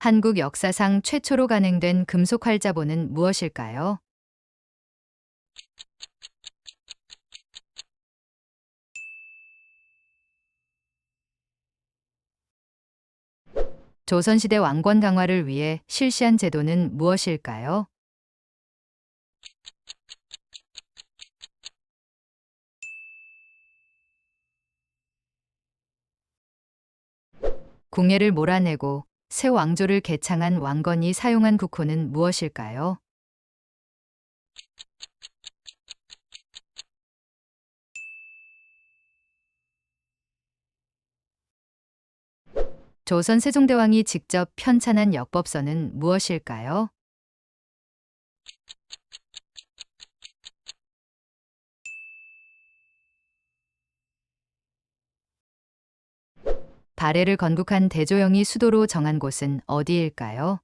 한국 역사상 최초로 간행된 금속 활자본은 무엇일까요? 조선시대 왕권 강화를 위해 실시한 제도는 무엇일까요? 궁예를 몰아내고 새 왕조를 개창한 왕건이 사용한 국호는 무엇일까요? 조선 세종대왕이 직접 편찬한 역법서는 무엇일까요? 발해를 건국한 대조영이 수도로 정한 곳은 어디일까요?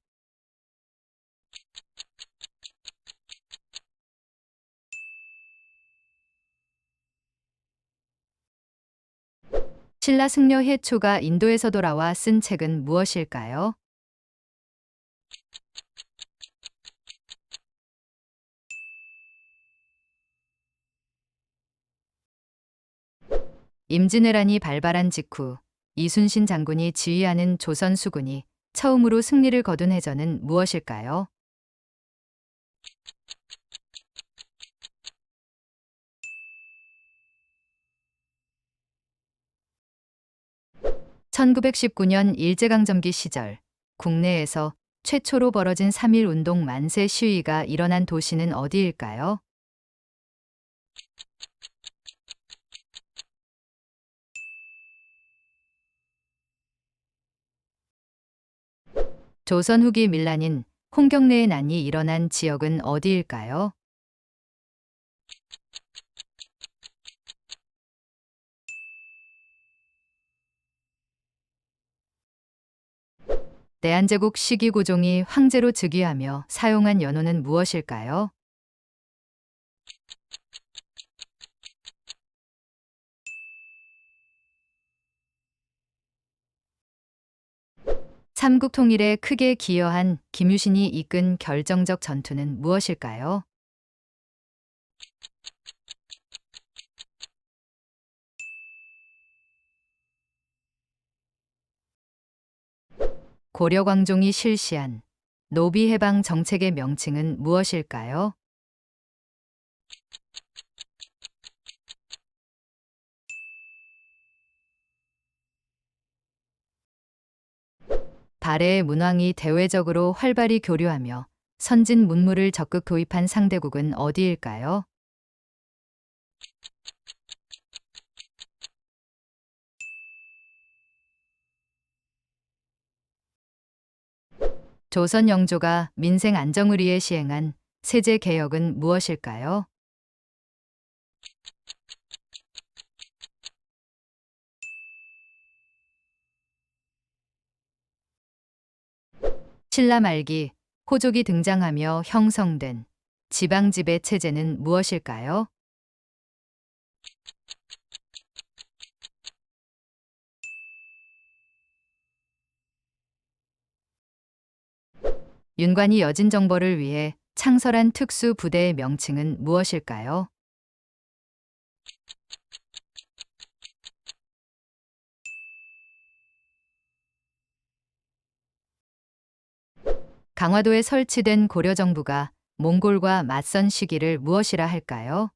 신라 승려 해초가 인도에서 돌아와 쓴 책은 무엇일까요? 임진왜란이 발발한 직후 이순신 장군이 지휘하는 조선 수군이 처음으로 승리를 거둔 해전은 무엇일까요? (1919년) 일제강점기 시절 국내에서 최초로 벌어진 3.1 운동 만세 시위가 일어난 도시는 어디일까요? 조선 후기 밀란인 홍경래의 난이 일어난 지역은 어디일까요? 대한제국 시기 고종이 황제로 즉위하며 사용한 연호는 무엇일까요? 삼국 통일에 크게 기여한 김유신이 이끈 결정적 전투는 무엇일까요? 고려 광종이 실시한 노비 해방 정책의 명칭은 무엇일까요? 발해의 문왕이 대외적으로 활발히 교류하며 선진 문물을 적극 도입한 상대국은 어디일까요? 조선 영조가 민생 안정을 위해 시행한 세제 개혁은 무엇일까요? 신라 말기 호족이 등장하며 형성된 지방 지배 체제는 무엇일까요? 윤관이 여진 정벌을 위해 창설한 특수 부대의 명칭은 무엇일까요? 강화도에 설치된 고려 정부가 몽골과 맞선 시기를 무엇이라 할까요?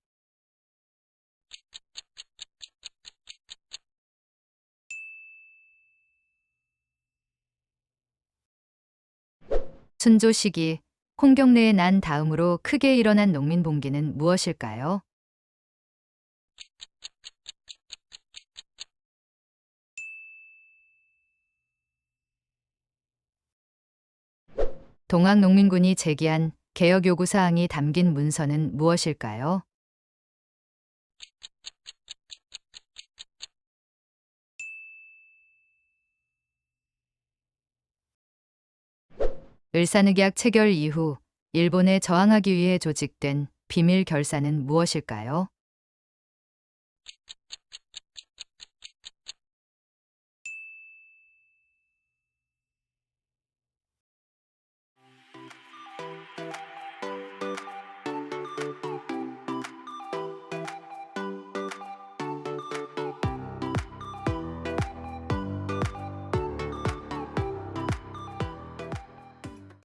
순조 시기 홍경래에 난 다음으로 크게 일어난 농민 봉기는 무엇일까요? 동학농민군이 제기한 개혁 요구 사항이 담긴 문서는 무엇일까요? 을사늑약 체결 이후 일본에 저항하기 위해 조직된 비밀 결사는 무엇일까요?